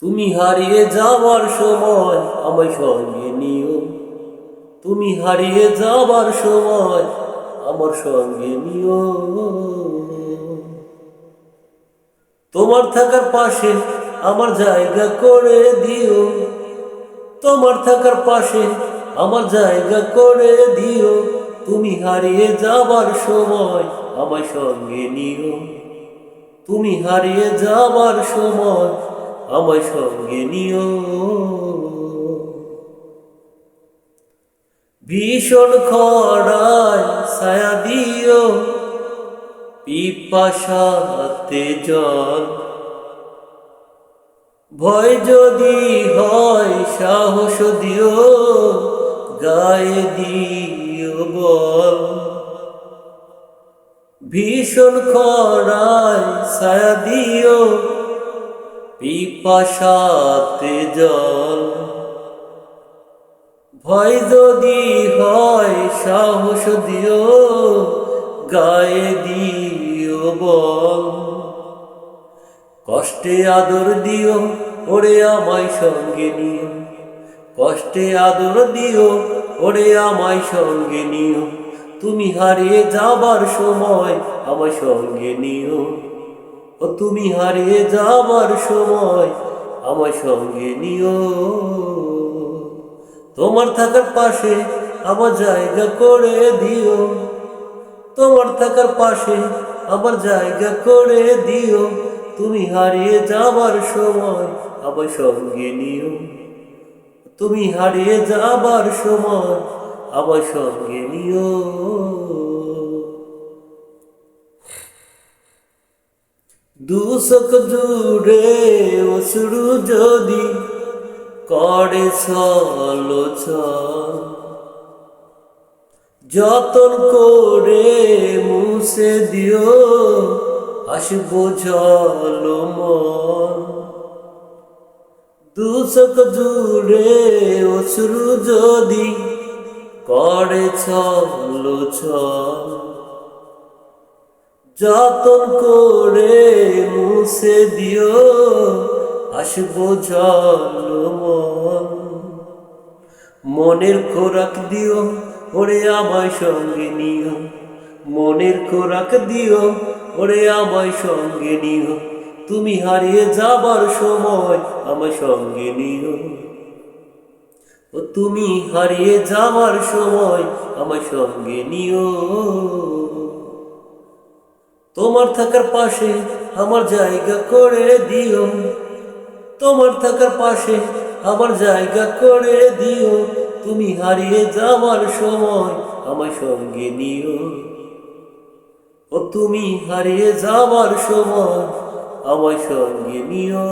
তুমি হারিয়ে যাবার সময় আমায় সঙ্গে নিও। তুমি হারিয়ে যাবার সময় আমার সঙ্গে নিও। তোমার থাকার পাশে আমার জায়গা করে দিও। তোমার থাকার পাশে আমার জায়গা করে দিও। তুমি হারিয়ে যাবার সময় আমার সঙ্গে নিও। তুমি হারিয়ে যাবার সময় আমার সঙ্গে নিও। ভীষণ খরায় ছায়া দিও। পিপাসাতে জল। ভয় যদি হয়, সাহস দিও। গায়ে দিও বল। ভীষণ খরায় ছায়া দিও। পিপাসাতে জল। ভয় যদি হয়, সাহস দিও, গায়ে দিও বল। কষ্টে আদর দিও, ওরে আমায় সঙ্গে নিও। কষ্টে আদর দিও, ওরে আমায় সঙ্গে নিও। তুমি হারিয়ে যাবার সময় আমার সঙ্গে নিও। ও তুমি হারিয়ে যাবার সময় আমার সঙ্গে নিও। তোমার থাকার পাশে আমার জায়গা করে দিও। তোমার থাকার পাশে আমার জায়গা করে দিও। তুমি হারিয়ে যাবার সময় আমার সঙ্গে নিও। তুমি হারিয়ে যাবার সময় আমার সঙ্গে নিও। দুশক জুড়ে অসুরু যদি করে চল যতন করে মুছে দিও, আসব জল মন দুশক জুড়ে অসুরু যদি করে চল যতন করে মুছে দিও, আসব মন মনের খোরাক দিও, ওরে আমায় সঙ্গে নিও। মনের খোরাক দিও, ওরে আমায় সঙ্গে নিও। তুমি হারিয়ে যাবার সময় আমার সঙ্গে নিও। ও তুমি হারিয়ে যাবার সময় আমার সঙ্গে নিও। তোমার থাকার পাশে আমার জায়গা করে দিও। তোমার থাকার পাশে আমার জায়গা করে দিও। তুমি হারিয়ে যাওয়ার সময় আমার সঙ্গে নিও। ও তুমি হারিয়ে যাওয়ার সময় আমার সঙ্গে নিও।